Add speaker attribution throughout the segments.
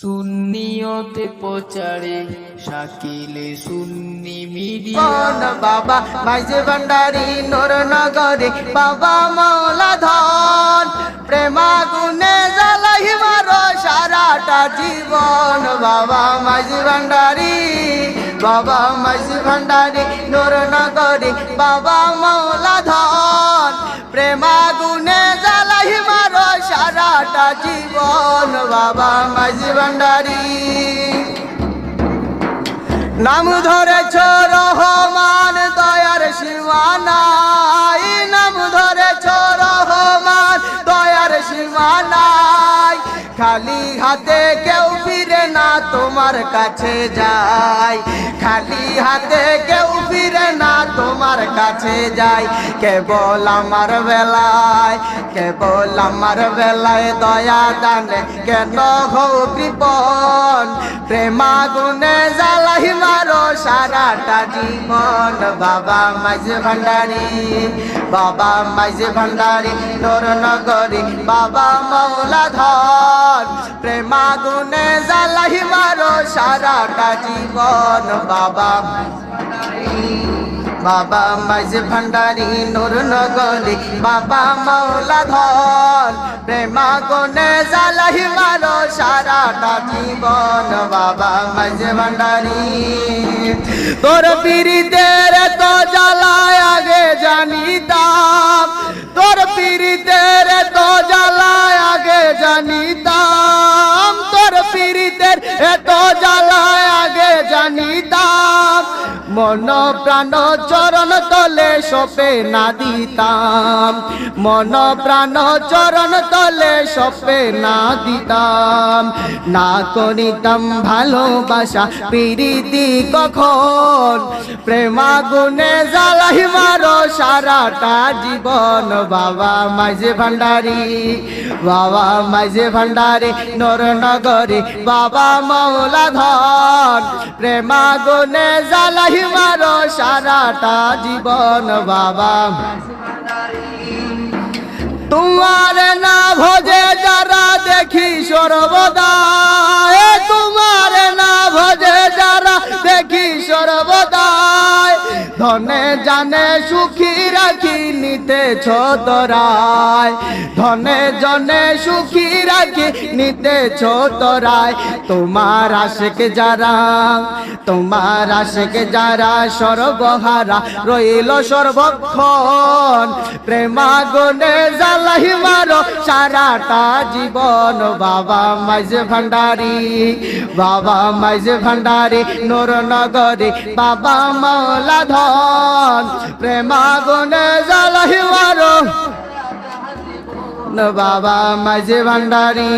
Speaker 1: সুন্নিয়তে প্রচারে শাকিলে সুন্নি মিডিয়া।
Speaker 2: কোন বাবা মাইজে ভান্ডারি নোর নগরে বাবা মৌলা ধন প্রেমা গুনে জ্বালাই মারো সারাটা জীবন। বাবা মাইজে ভান্ডারি, বাবা মাইজে ভান্ডারি নোর নগরে বাবা মৌলা ধন প্রেমা সারাটা জীবন, বাবা মাঝি ভান্ডারি। নাম ধরেছ রহমান, দয়ার সীমানাই নাম ধরেছ রহমান, দয়ার সীমানাই খালি হাতে কেউ না তোমার কাছে যায় খালি হাতে কেউ ফিরে না তোমার কাছে যায় কেবল আমার বেলায়, কেবল আমার বেলায় দয়া দানে কেন হও কৃপন প্রেমা গুনে জ্বালাই মারো সারাটা জীবন। বাবা মাঝে ভান্ডারি, বাবা মাঝে ভান্ডারি নগরী, বাবা মৌলা ধর প্রেমা গুনে জ্বালাই মারো সারাটা জীবন বাবা। বাবা মাইজ ভান্ডারি নোর নগলি বাবা মৌলা ধন। প্রেমা গুনে জালাহি মারো সারাটা জীবন বাবা মাইজ ভান্ডারি। তোর পিরিতের এত জ্বালায় আগে জানিতাম মন প্রাণ চরণ তলে সপে না দিতাম। মন প্রাণ চরণ তলে সপে না দিতাম। না করিতাম ভালোবাসা পিরিতি কখন? প্রেমা গুনে জ্বালাই মারো সারাটা জীবন বাবা মাঝে ভান্ডারি, বাবা মাঝে ভান্ডারি নর নগরী বাবা মৌলা ধন। প্রেমা গুনে জ্বালাই মারো সারাটা জীবন বাবা। তোমার না ভজে যারা দেখি সর্বদা তোমার না ভজে যারা দেখি সর্বদাই, ধনে জানে সুখী নিতে ছোতরায় ধনে জনে সুখী রাখি নিতে ছোতরায় তোমার আশেক যারা, তোমার আশেক যারা সর্বহারা রইল সর্বক্ষণ। প্রেমা গুনে জ্বালাই মারো সারাটা জীবন। বাবা মাঝে ভান্ডারি, বাবা মাঝে ভান্ডারি নোর নগরী, বাবা মৌলা ধন প্রেমা গুনে জ্বালাই মারো বাবা মাঝে ভান্ডারি,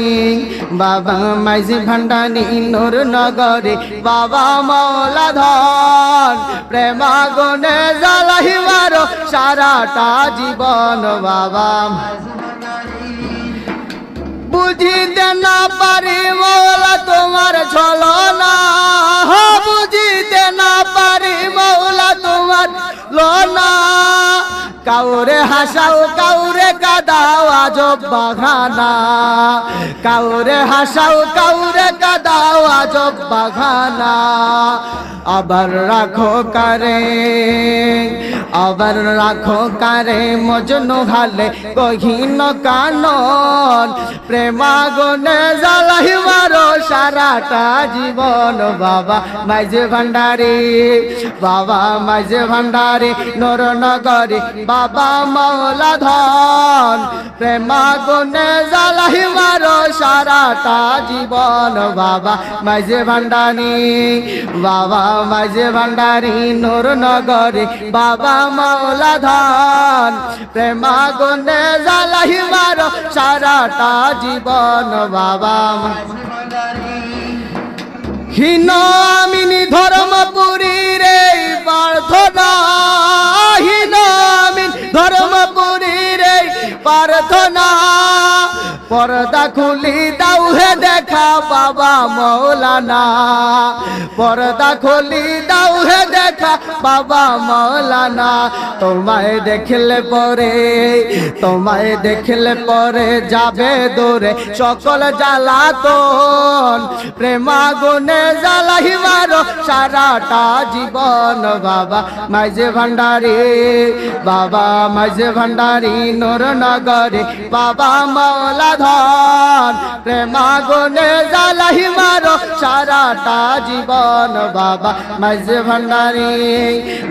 Speaker 2: বাবা মাঝে ভান্ডারি নূর নগরে, বাবা মৌলা ধন প্রেমা গুনে জ্বালাই মারো সারাটা জীবন বাবা। বুঝিতে না পারি মৌলা তোমার ছলনা বুঝিতে না পারি মৌলা তোমার লনা। কাউরে হাসাও কাউরে কাদাও আজব বাঘানা কাউরে হাসাও কাউরে কাদাও আজব বাঘানা আবার রাখো কারে, আবার রাখো কারে, মজনু হালে কহিন কানন। প্রেমা গনে জ্বালাই মারো সারাটা জীবন। বাবা মাঝে ভান্ডারি, বাবা মাঝে ভান্ডারি, নর নগরী, বাবা মৌলা ধন। প্রেমা গুনে জ্বালাই মারো সারাটা জীবন। বাবা মাঝে ভান্ডারি, বাবা মাঝে ভান্ডারি, নূর নগরী, বাবা মৌলা ধন। প্রেমা গুনে জ্বালাই মারো সারাটা জীবন, বাবা। হীন আমিনি ধর্মপুরী রে, প্রার্থনা। হীন আমিন ধর্মপুরী রে, প্রার্থনা। পর্দা খুলি দাও হে দেখা বাবা মৌলানা। পর্দা খুলি দাও হে দেখা বাবা মৌলানা। তোমায় দেখলে পরে, তোমায় দেখলে পরে যাবে দূরে সকল জ্বালাতন। প্রেমাগুনে জ্বালাই মারো সারাটা জীবন বাবা মাঝে ভান্ডারি, বাবা মাঝে ভান্ডারি, নোর নগরে, বাবা মৌলা ধন প্রেমাগুনে জ্বালাই মারো, সারাটা জীবন বাবা মাঝে ভান্ডারি,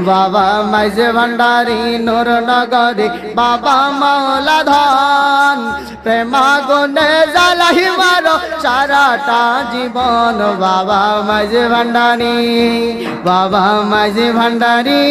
Speaker 2: বাবা মাঝে ভান্ডারি, নোর নগরে, বাবা মৌলা ধন। প্রেমাগুনে জ্বালাই মারো, সারাটা জীবন বাবা মাঝে ভান্ডারি, বাবা মাঝে ভান্ডারি।